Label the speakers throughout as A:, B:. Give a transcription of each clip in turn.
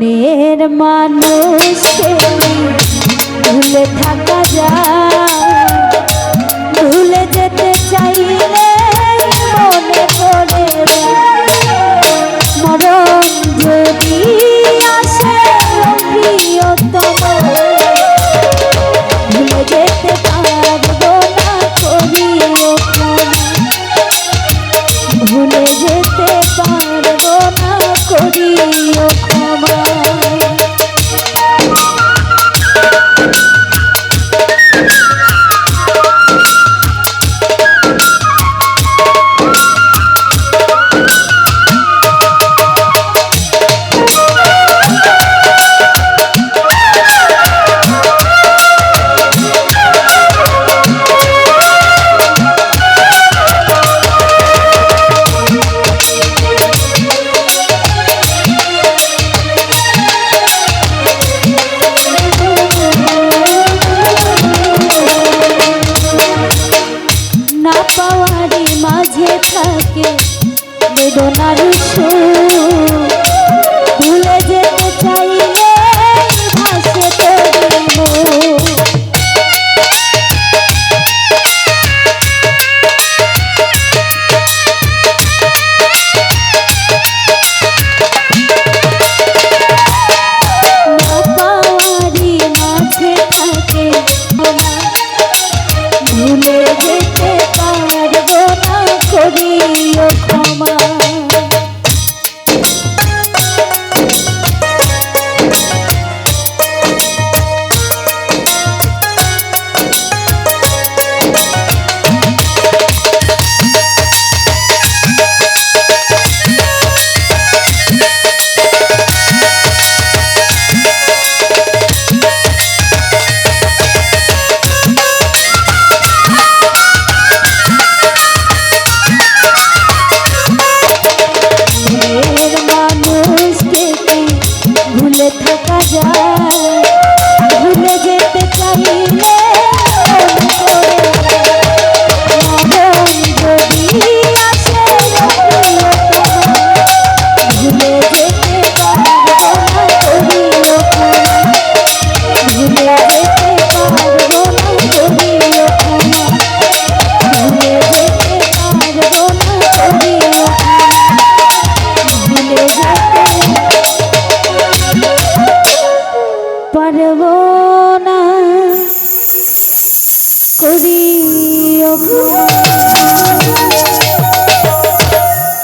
A: মনের মানুষকে ভুলে থাকা যায়। ভুলে যেতে চাইলে মনে পড়ে মরণ যদি যেতে পারব না করিও ভুলে যেতে পারব না মাঝে থাকে বেদনার সুর। ভুলে যেতে চাইলে ভাসে বেদনা ভুলে যেতে পারব না করিও ক্ষমা।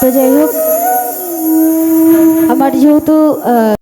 A: তো যাই হোক আমার যেহেতু